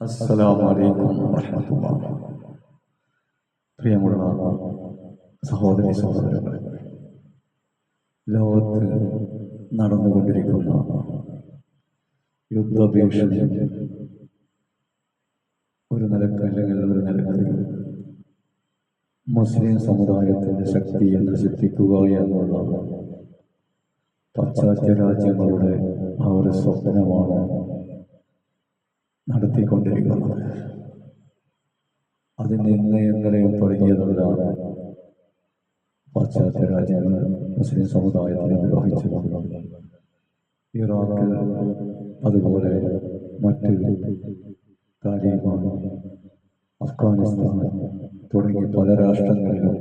അസ്സലാമു അലൈക്കും വറഹ്മത്തുള്ളാഹി പ്രിയമുള്ള സഹോദരി സഹോദരങ്ങളെ ലോകത്ത് നടന്നുകൊണ്ടിരിക്കുന്ന യുദ്ധഭീഷണി ഒരു നിലയ്ക്ക് അല്ലെങ്കിൽ ഒരു നിലയ്ക്ക് മുസ്ലിം സമുദായത്തിന്റെ ശക്തിയെ നശിപ്പിക്കുക എന്നുള്ള പാശ്ചാത്യ രാജ്യങ്ങളുടെ ആ ഒരു സ്വപ്നമാണ്. നടത്തിക്കൊണ്ടിരിക്കുന്നത് അതിന് ഇന്ന് ഇന്നലെയും തുടങ്ങിയതുകൊണ്ടാണ് പാശ്ചാത്യ രാജ്യങ്ങൾ മുസ്ലിം ഇറാഖിൽ അതുപോലെ മറ്റ് താലിബാൻ അഫ്ഗാനിസ്ഥാൻ തുടങ്ങി പല രാഷ്ട്രങ്ങളിലും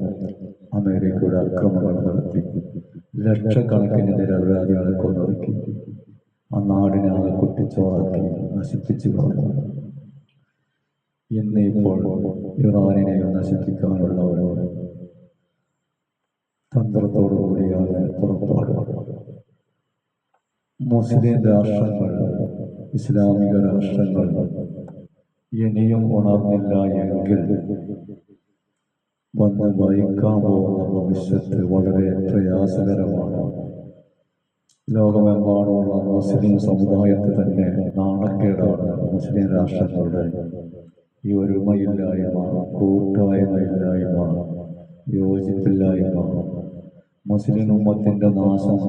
അമേരിക്കയുടെ ആക്രമണങ്ങൾ നടത്തി ലക്ഷക്കണക്കിന് നിരപരാധികളെ കൊന്നൊടുക്കി. ആ കുട്ടിച്ചോറാക്കി നശിപ്പിച്ചു കളഞ്ഞു. ഇന്ന് ഇപ്പോൾ ഇറാനിനെ നശിപ്പിക്കാനുള്ള ഒരു തന്ത്രത്തോടു കൂടിയാണ് പുറപ്പാട്. മുസ്ലിം രാഷ്ട്രങ്ങൾ ഇസ്ലാമിക രാഷ്ട്രങ്ങൾ ഇനിയും ഉണർന്നില്ല എങ്കിൽ വന്ന് വഹിക്കാൻ പോകുന്ന ഭവിഷ്യത്ത് വളരെ പ്രയാസകരമാണ്. ലോകമെമ്പാടുമുള്ള മുസ്ലിം സമുദായത്തെ തന്നെ നാണക്കേടാണ് മുസ്ലിം രാഷ്ട്രങ്ങളുടെ. ഈ ഒരുമയില്ലായ്മ കൂട്ടായ്മയില്ലായ്മ യോജിപ്പില്ലായ്മ മുസ്ലിം ഉമ്മത്തിന്റെ നാശം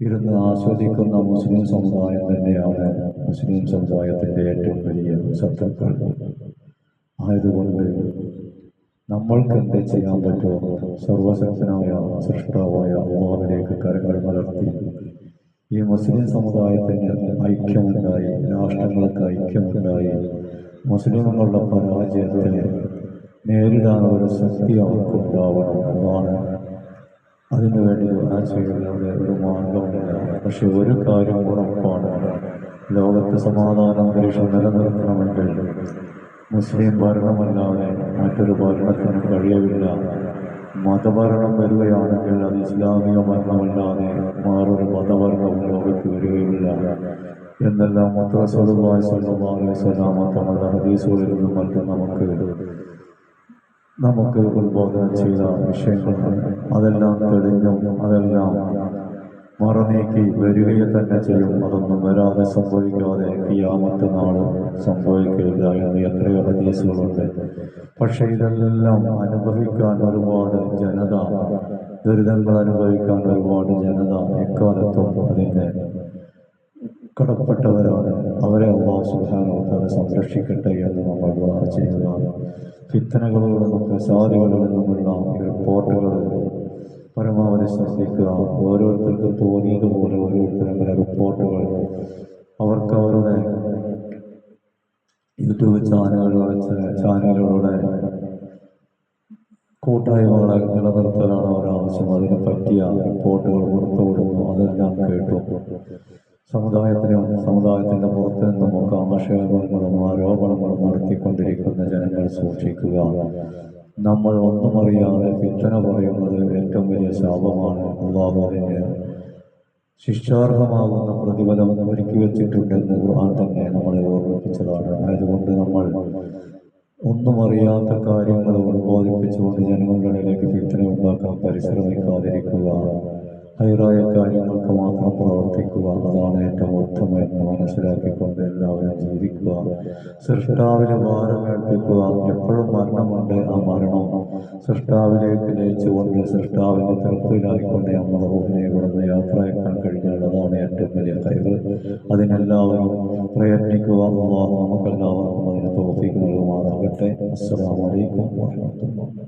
ഇരുന്ന് ആസ്വദിക്കുന്ന മുസ്ലിം സമുദായം തന്നെയാണ് മുസ്ലിം സമുദായത്തിന്റെ ഏറ്റവും വലിയ ശത്രുക്കൾ. ആയതുകൊണ്ട് നമ്മൾക്ക് എന്ത് ചെയ്യാൻ പറ്റുമോ സർവശക്തനായ സൃഷ്ടാവായ അള്ളാഹിലേക്ക് കരങ്ങൾ മലർത്തി ഈ മുസ്ലിം സമുദായത്തിന് ഐക്യമുണ്ടായി രാഷ്ട്രങ്ങൾക്ക് ഐക്യമുണ്ടായി. മുസ്ലിമുകളുടെ പരാജയത്തിന് നേരിടാൻ ഒരു ശക്തി അവർക്കുണ്ടാവണം എന്നാണ് അതിനുവേണ്ടി ദുആ ചെയ്യുന്നത് ഒരു മാർഗമില്ല പക്ഷെ ഒരു കാര്യം ഉറപ്പാണ്. ലോകത്ത് സമാധാന അന്തരീക്ഷം നിലനിർത്തണമെങ്കിൽ മുസ്ലിം ഭരണമല്ലാതെ മറ്റൊരു ഭരണത്തിനും കഴിയവില്ല. മതഭരണം വരികയാണെങ്കിൽ അത് ഇസ്ലാമിക ഭരണമല്ലാതെ മാറൊരു മതഭരണവും ലോകത്ത് വരികയില്ല എന്നെല്ലാം മുത്തറസലാമ തങ്ങളുടെ ഹദീസുകളിൽ നിന്നും മറ്റും നമുക്ക് നമുക്ക് ഉത്ബോധനം ചെയ്ത വിഷയങ്ങളാണ് അതെല്ലാം തെളിഞ്ഞും അതെല്ലാം മറനീക്കി വരികയെ തന്നെ ചെയ്യും. അതൊന്നും വരാതെ സംഭവിക്കാതെ കിയാമത്തെ നാൾ സംഭവിക്കില്ല എന്ന് എത്രയോ ഹദീസുകളുണ്ട്. പക്ഷെ ഇതെല്ലാം അനുഭവിക്കാൻ ഒരുപാട് ജനത ദുരിതങ്ങൾ അനുഭവിക്കാൻ ഒരുപാട് ജനത എക്കാലത്തും അതിന്റെ കടപ്പെട്ടവരാണ്. അവരെ അള്ളാഹു സുഹാനോത്തരെ സംരക്ഷിക്കട്ടെ എന്ന് നമ്മൾ ദുആ ചെയ്യുന്നതാണ്. ഫിത്തനകളിൽ നിന്നും പ്രസാദികളിൽ നിന്നുമുള്ള റിപ്പോർട്ടുകൾ പരമാവധി ശ്രദ്ധിക്കുക ഓരോരുത്തർക്കും തോന്നിയതുപോലെ ഓരോരുത്തരും അങ്ങനെ റിപ്പോർട്ടുകൾ അവർക്ക് അവരുടെ യൂട്യൂബ് ചാനലുകളുടെ ചാനലുകളുടെ കൂട്ടായ്മകളെ നിലനിർത്തലാണ് അവരാവശ്യം അതിനെ പറ്റിയ റിപ്പോർട്ടുകൾ പുറത്തു കൊടുക്കുന്നു അതെല്ലാം കേട്ടു. സമുദായത്തിനും സമുദായത്തിന്റെ പുറത്തു നിന്നുമൊക്കെ ആക്ഷേപങ്ങളും ആരോപണങ്ങളും നടത്തിക്കൊണ്ടിരിക്കുന്ന ജനങ്ങൾ സൂക്ഷിക്കുക. നമ്മൾ ഒന്നും അറിയാതെ പിത്തന പറയുന്നത് ഏറ്റവും വലിയ ശാപമാണ്. അള്ളാഹുവിന്റെ ശിക്ഷാർഹമാകുന്ന പ്രതിഫലം ഒരുക്കി വെച്ചിട്ടുണ്ടെന്ന് ഖുർആൻ തന്നെ നമ്മളെ ഓർമ്മിപ്പിച്ചതാണ്. അതുകൊണ്ട് നമ്മൾ ഒന്നും അറിയാത്ത കാര്യങ്ങൾ ഉത്ബോധിപ്പിച്ചുകൊണ്ട് ജനങ്ങളുടെ ഇടയിലേക്ക് പിത്തന ഉണ്ടാക്കാൻ പരിശ്രമിക്കാതിരിക്കുക. ഹൈറായ കാര്യങ്ങൾക്ക് മാത്രം പ്രവർത്തിക്കുക. അതാണ് ഏറ്റവും ഉത്തമം എന്ന് മനസ്സിലാക്കിക്കൊണ്ട് എല്ലാവരും ജീവിക്കുക. സൃഷ്ടാവിന് ഭാരം ഏൽപ്പിക്കുക എപ്പോഴും മരണമുണ്ട്. ആ സൃഷ്ടാവിലേക്ക് നയിച്ചുകൊണ്ട് സൃഷ്ടാവിന്റെ തൃപ്തിയിലായിക്കൊണ്ട് നമ്മുടെ റൂഹിനെ ഇവിടുന്ന് യാത്രയാക്കാൻ കഴിഞ്ഞാൽ അതാണ് ഏറ്റവും വലിയ കൈകൾ അതിനെല്ലാവരും പ്രയത്നിക്കുക. അള്ളാഹു നമുക്കെല്ലാവർക്കും അതിന് തോഫിക്ക് നൽകുമാറാകട്ടെ. വലൈക്കും വാഹമത്തുള്ള